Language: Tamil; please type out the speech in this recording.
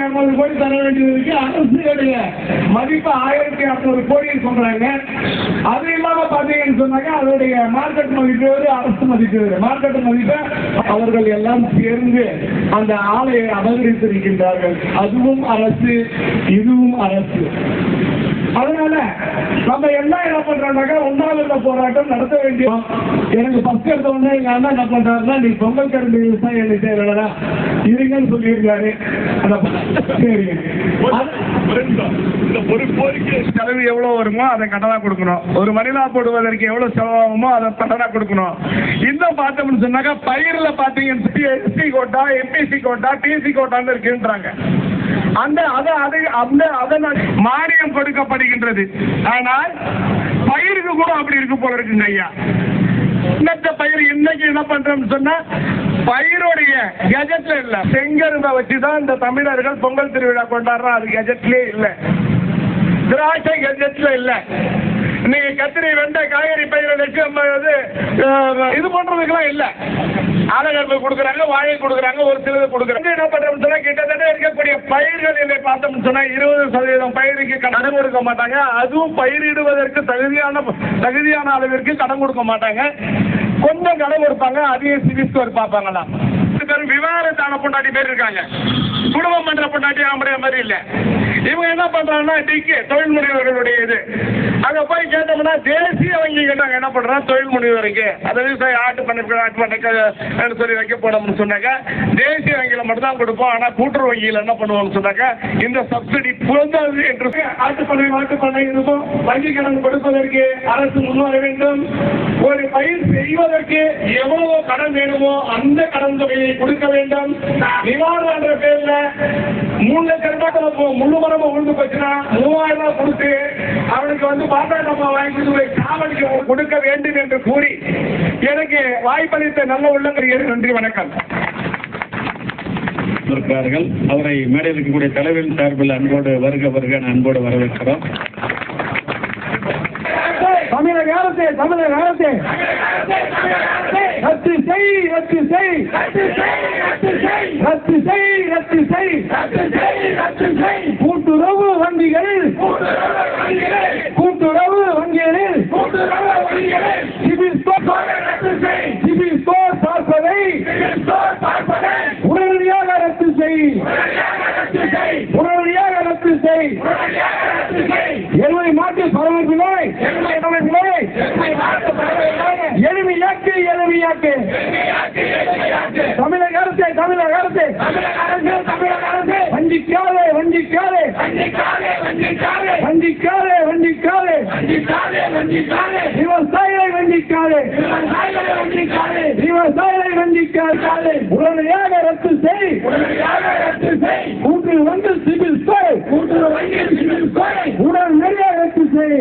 ஆயிரத்தி அறுநூறு கோடி தர வேண்டியது இருக்கு. அரசுடைய மதிப்பு ஆயிரத்தி அறுநூறு கோடி சொல்றாங்க அது இல்லாம பாத்தீங்கன்னு சொன்னாங்க அதோடைய மார்க்கெட் மதிப்பு அரசு மதிப்பு மார்க்கெட் மதிப்பை அவர்கள் எல்லாம் சேர்ந்து அந்த ஆலையை அபகரித்திருக்கின்றார்கள். அதுவும் அரசு இதுவும் அரசு. அதனால நம்ம எல்லாம் என்ன பண்றோம்னாக்கா உண்ணாவிரத போராட்டம் நடத்த வேண்டிய எனக்கு பஸ் எடுத்த உடனே எங்க அண்ணா என்ன பண்றாருன்னா நீ பொங்கல் கரண்டி விவசாயம் என்ன செய்யறா இருங்கன்னு சொல்லியிருக்காரு. அத- சரி அது- இந்த ஒரு கோரிக்கை செலவு எவ்வளவு வருமோ அதை கடனா கொடுக்கணும். ஒரு மனிதா போடுவதற்கு எவ்வளவு செலவாகுமோ அதை கடனா கொடுக்கணும். இன்னும் பார்த்தோம்னு சொன்னாக்கா பயிர்ல பாத்தீங்கன்னு SC quota MBC quota DC கோட்டான்னு இருக்குன்றாங்க. அந்த அது அது அந்த அதனால் மானியம் கொடுக்கப்படுகின்றது. ஆனால் பயிருக்கு கூட அப்படி இருக்கு போல இருக்குங்க ஐயா. இன்னத்த பயிர் இன்னைக்கு என்ன பண்றோம்னு சொன்னா பயிருடைய கெஜெட்ல இல்ல. செங்கரும்பை வச்சுதான் இந்த தமிழர்கள் பொங்கல் திருவிழா கொண்டாடுறோம் அது கெஜெட்லயே இல்ல. திராட்சை கெஜெட்ல இல்ல. நீங்க கத்திரி வெண்டை காய்கறி பயிர் வச்சு நம்ம இது பண்றதுக்கெல்லாம் இல்ல. ஆலகர்பு கொடுக்குறாங்க வாழை கொடுக்குறாங்க ஒரு சிலது கொடுக்குறாங்க. என்ன பண்றோம்னு சொன்னா கிட்டத்தட்ட இருக்கக்கூடிய பயிர்களிலே பார்த்தோம்னு சொன்னா இருபது சதவீதம் பயிருக்கு கடன் கொடுக்க மாட்டாங்க. அதுவும் பயிரிடுவதற்கு தகுதியான தகுதியான அளவிற்கு கடன் கொடுக்க மாட்டாங்க. கொஞ்சம் கடவுள் இருப்பாங்க அதையும் சிவில் ஒரு பார்ப்பாங்களாம். பேரும் விவாதத்தான பொண்டாட்டி பேர் இருக்காங்க. குடும்பம் பண்ற பொண்டாட்டி ஆம்படைய மாதிரி இல்லை. இவங்க என்ன பண்றாங்கன்னா டிகே தொழில் முனைவர்களுடைய இது அங்க போய் கேட்டோம்னா தேசிய வங்கி கேட்டாங்க என்ன பண்றாங்க தொழில் முனைவருக்கு. அதை விவசாய ஆட்டு பண்ணை ஆட்டு பண்ண சொல்லி வைக்க போனோம்னு சொன்னாங்க. தேசிய வங்கியில மட்டும் தான் கொடுப்போம் ஆனா கூட்டுறவு வங்கியில என்ன பண்ணுவோம்னு சொன்னாங்க. இந்த சப்சிடி புகழ்ந்தது என்று ஆட்டு பண்ணை ஆட்டு பண்ணை இருக்கும். வங்கி கடன் கொடுப்பதற்கு அரசு முன்வர வேண்டும். ஒரு பயிர் செய்வதற்கு எவ்வளவு கடன் வேணுமோ அந்த கடன் தொகையை கொடுக்க வேண்டும். நிவாரணம் என்ற பேர்ல மூணு லட்சம் ரூபாய் முழு மரமா உழுந்து போச்சுன்னா மூவாயிரம் ரூபாய் கொடுத்து அவனுக்கு வந்து பாட்டா நம்ம வாங்கிட்டு போய் காவலுக்கு கொடுக்க வேண்டும் என்று கூறி எனக்கு வாய்ப்பளித்த நல்ல உள்ளங்கள் நன்றி வணக்கம். இருக்கிறார்கள். அவரை மேடையில் இருக்கக்கூடிய தலைவரின் சார்பில் அன்போடு வருக வருக அன்போடு வரவேற்கிறோம். தமிழக அரசு தமிழக அரசு. ரத்து செய் ரத்து செய். ரத்து செய் ரத்து செய். கூட்டுறவு உடனடியாக ரத்து செய். எருமை மாட்டு பரவல் நோய் எளிமையாக்கு எளிமையாக்கு தமிழக அரசு தமிழக அரசு. வஞ்சிக்காதே வஞ்சிக்காதே. வஞ்சிக்காதே வஞ்சிக்காதே. விவசாயிகளை வஞ்சிக்காதே. விவசாயிகளை வஞ்சிக்காதே உடனடியாக ரத்து செய். கூட்டு வந்து சிவில் ஸ்கோர் உடனடியாக ரத்து செய்.